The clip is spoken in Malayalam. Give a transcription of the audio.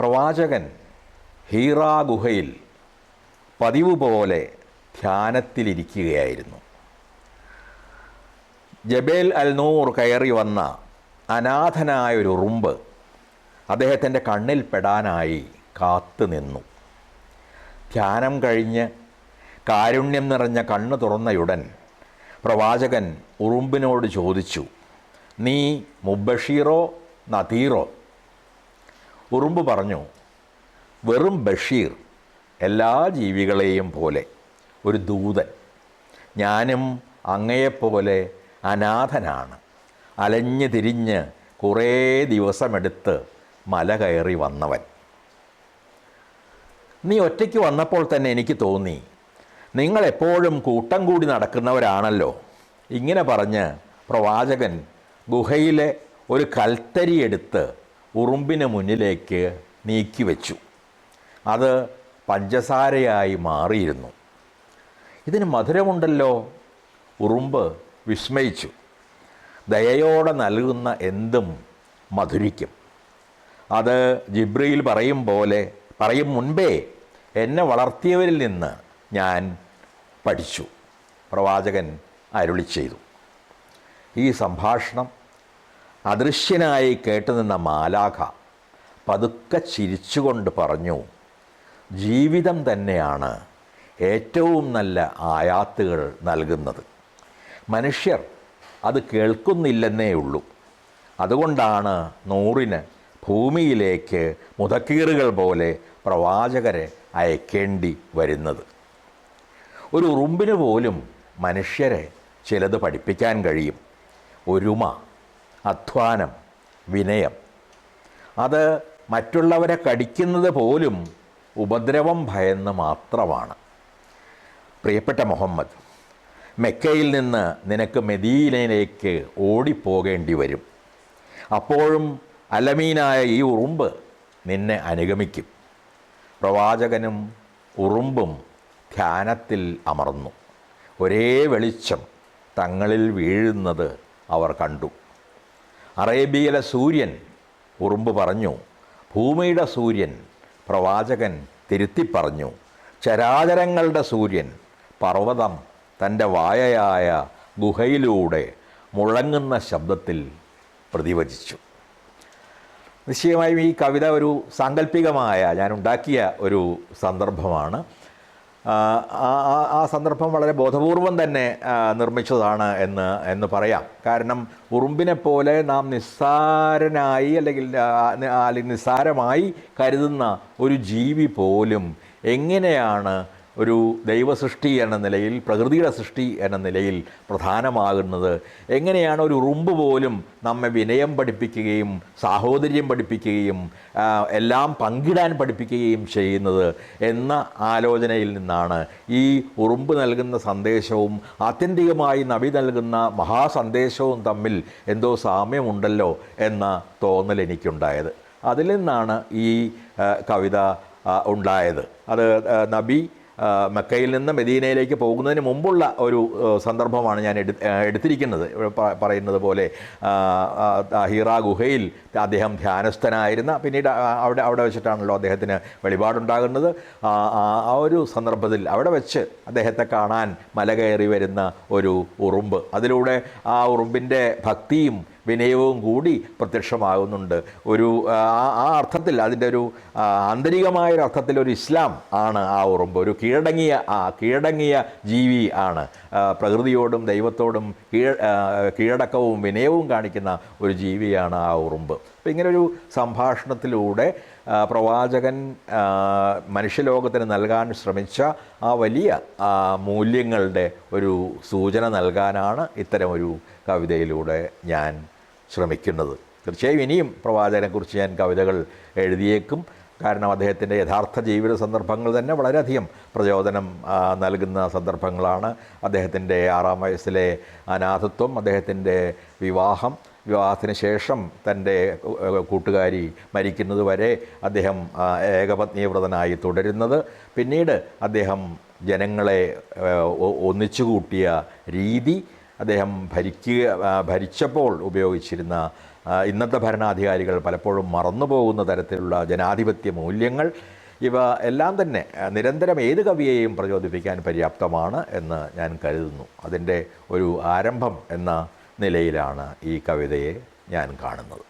പ്രവാചകൻ ഹീറാ ഗുഹയിൽ പതിവ് പോലെ ധ്യാനത്തിലിരിക്കുകയായിരുന്നു. ജബേൽ അൽ നൂർ കയറി വന്ന അനാഥനായൊരു ഉറുമ്പ് അദ്ദേഹത്തിന്റെ കണ്ണിൽ പെടാനായി കാത്തു നിന്നു. ധ്യാനം കഴിഞ്ഞ് കാരുണ്യം നിറഞ്ഞ കണ്ണ് തുറന്നയുടൻ പ്രവാചകൻ ഉറുമ്പിനോട് ചോദിച്ചു നീ മുബഷീറോ നദീറോ? ഉറുമ്പ് പറഞ്ഞു വെറും ബഷീർ എല്ലാ ജീവികളെയും പോലെ ഒരു ദൂതൻ. ഞാനും അങ്ങയെപ്പോലെ അനാഥനാണ്. അലഞ്ഞു തിരിഞ്ഞ് കുറേ ദിവസമെടുത്ത് മല കയറി വന്നവൻ. നീ ഒറ്റയ്ക്ക് വന്നപ്പോൾ തന്നെ എനിക്ക് തോന്നി നിങ്ങളെപ്പോഴും കൂട്ടം കൂടി നടക്കുന്നവരാണല്ലോ. ഇങ്ങനെ പറഞ്ഞ് പ്രവാചകൻ ഗുഹയിലെ ഒരു കൽത്തരി എടുത്ത് ഉറുമ്പിന് മുന്നിലേക്ക് നീക്കി വെച്ചു. അത് പഞ്ചസാരയായി മാറിയിരുന്നു. ഇതിന് മധുരമുണ്ടല്ലോ. ഉറുമ്പ് വിസ്മയിച്ചു. ദയയോടെ നൽകുന്ന എന്തും മധുരിക്കും. അത് ജിബ്രിയിൽ പറയും പോലെ പറയും മുൻപേ എന്നെ വളർത്തിയവരിൽ നിന്ന് ഞാൻ പഠിച്ചു. പ്രവാചകൻ അരുളി ചെയ്തു. ഈ സംഭാഷണം അദൃശ്യനായി കേട്ടുനിന്ന മാലാഖ പതുക്കെ ചിരിച്ചുകൊണ്ട് പറഞ്ഞു ജീവിതം തന്നെയാണ് ഏറ്റവും നല്ല ആയാത്തുകൾ നൽകുന്നത്. മനുഷ്യർ അത് കേൾക്കുന്നില്ലെന്നേ ഉള്ളൂ. അതുകൊണ്ടാണ് നൂറിന് ഭൂമിയിലേക്ക് മുതക്കീറുകൾ പോലെ പ്രവാചകരെ അയക്കേണ്ടി വരുന്നത്. ഒരു ഉറുമ്പിന് പോലും മനുഷ്യരെ ചിലത് പഠിപ്പിക്കാൻ കഴിയും. ഒരുമ അധ്വാനം വിനയം. അത് മറ്റുള്ളവരെ കടിക്കുന്നത് പോലും ഉപദ്രവം ഭയന്ന് മാത്രമാണ്. പ്രിയപ്പെട്ട മുഹമ്മദ് മെക്കയിൽ നിന്ന് നിനക്ക് മെദീനയിലേക്ക് ഓടിപ്പോകേണ്ടി വരും. അപ്പോഴും അലമീനായ ഈ ഉറുമ്പ് നിന്നെ അനുഗമിക്കും. പ്രവാചകനും ഉറുമ്പും ധ്യാനത്തിൽ അമർന്നു. ഒരേ വെളിച്ചം തങ്ങളിൽ വീഴുന്നത് അവർ കണ്ടു. അറേബ്യയിലെ സൂര്യൻ ഉറുമ്പ് പറഞ്ഞു. ഭൂമിയുടെ സൂര്യൻ പ്രവാചകൻ തിരുത്തി പറഞ്ഞു. ചരാചരങ്ങളുടെ സൂര്യൻ പർവതം തന്റെ വായയായ ഗുഹയിലൂടെ മുഴങ്ങുന്ന ശബ്ദത്തിൽ പ്രതിവചിച്ചു. നിശ്ചയമായും ഈ കവിത ഒരു സാങ്കല്പികമായ ഞാൻ ഉണ്ടാക്കിയ ഒരു സന്ദർഭമാണ്. ആ, സന്ദർഭം വളരെ ബോധപൂർവം തന്നെ നിർമ്മിച്ചതാണ് എന്ന് എന്ന് പറയാം. കാരണം ഉറുമ്പിനെ പോലെ നാം നിസ്സാരനായി അല്ലെങ്കിൽ അല്ലെങ്കിൽ നിസ്സാരമായി കരുതുന്ന ഒരു ജീവി പോലും എങ്ങനെയാണ് ഒരു ദൈവസൃഷ്ടി എന്ന നിലയിൽ പ്രകൃതിയുടെ സൃഷ്ടി എന്ന നിലയിൽ പ്രധാനമാകുന്നത്. എങ്ങനെയാണ് ഒരു ഉറുമ്പ് പോലും നമ്മെ വിനയം പഠിപ്പിക്കുകയും സാഹോദര്യം പഠിപ്പിക്കുകയും എല്ലാം പങ്കിടാൻ പഠിപ്പിക്കുകയും ചെയ്യുന്നത് എന്ന ആലോചനയിൽ നിന്നാണ്. ഈ ഉറുമ്പ് നൽകുന്ന സന്ദേശവും ആത്യന്തികമായി നബി നൽകുന്ന മഹാസന്ദേശവും തമ്മിൽ എന്തോ സാമ്യമുണ്ടല്ലോ എന്ന തോന്നൽ എനിക്കുണ്ടായത്. അതിൽ നിന്നാണ് ഈ കവിത ഉണ്ടായത്. അത് നബി മക്കയിൽ നിന്ന് മെദീനയിലേക്ക് പോകുന്നതിന് മുമ്പുള്ള ഒരു സന്ദർഭമാണ് ഞാൻ എടു എടുത്തിരിക്കുന്നത്. പറയുന്നത് പോലെ ഹീറ ഗുഹയിൽ അദ്ദേഹം ധ്യാനസ്ഥനായിരുന്ന പിന്നീട് അവിടെ അവിടെ വെച്ചിട്ടാണല്ലോ അദ്ദേഹത്തിന് വെളിപാടുണ്ടാകുന്നത്. ആ ഒരു സന്ദർഭത്തിൽ അവിടെ വെച്ച് അദ്ദേഹത്തെ കാണാൻ മല കയറി വരുന്ന ഒരു ഉറുമ്പ്. അതിലൂടെ ആ ഉറുമ്പിന്റെ ഭക്തിയും വിനയവും കൂടി പ്രത്യക്ഷമാകുന്നുണ്ട്. ഒരു ആ അർത്ഥത്തിൽ അതിന്റെ ഒരു ആന്തരികമായ ഒരു അർത്ഥത്തിൽ ഒരു ഇസ്ലാം ആണ് ആ ഉറുമ്പ്. ഒരു കീഴടങ്ങിയ ആ കീഴടങ്ങിയ ജീവി ആണ്. പ്രകൃതിയോടും ദൈവത്തോടും കീഴ കീഴടക്കവും വിനയവും കാണിക്കുന്ന ഒരു ജീവിയാണ് ആ ഉറുമ്പ്. അപ്പോൾ ഇങ്ങനൊരു സംഭാഷണത്തിലൂടെ പ്രവാചകൻ മനുഷ്യലോകത്തിന് നൽകാൻ ശ്രമിച്ച ആ വലിയ മൂല്യങ്ങളുടെ ഒരു സൂചന നൽകാനാണ് ഇത്തരമൊരു കവിതയിലൂടെ ഞാൻ ശ്രമിക്കുന്നത്. തീർച്ചയായും ഇനിയും പ്രവാചകനെക്കുറിച്ച് ഞാൻ കവിതകൾ എഴുതിയേക്കും. കാരണം അദ്ദേഹത്തിന്റെ യഥാർത്ഥ ജീവിത സന്ദർഭങ്ങൾ തന്നെ വളരെയധികം പ്രചോദനം നൽകുന്ന സന്ദർഭങ്ങളാണ്. അദ്ദേഹത്തിന്റെ ആറാം വയസ്സിലെ അനാഥത്വം അദ്ദേഹത്തിന്റെ വിവാഹം വിവാഹത്തിന് ശേഷം തന്റെ കൂട്ടുകാരി മരിക്കുന്നത് വരെ അദ്ദേഹം ഏകപത്നീവ്രതനായി തുടരുന്നത്. പിന്നീട് അദ്ദേഹം ജനങ്ങളെ ഒന്നിച്ചു കൂട്ടിയ രീതി അദ്ദേഹം ഭരിക്കുക ഭരിച്ചപ്പോൾ ഉപയോഗിച്ചിരുന്ന ഇന്നത്തെ ഭരണാധികാരികൾ പലപ്പോഴും മറന്നുപോകുന്ന തരത്തിലുള്ള ജനാധിപത്യ മൂല്യങ്ങൾ. ഇവ എല്ലാം തന്നെ നിരന്തരം ഏത് കവിയെയും പ്രചോദിപ്പിക്കാൻ പര്യാപ്തമാണ് എന്ന് ഞാൻ കരുതുന്നു. അതിന്റെ ഒരു ആരംഭം എന്ന നിലയിലാണ് ഈ കവിതയെ ഞാൻ കാണുന്നത്.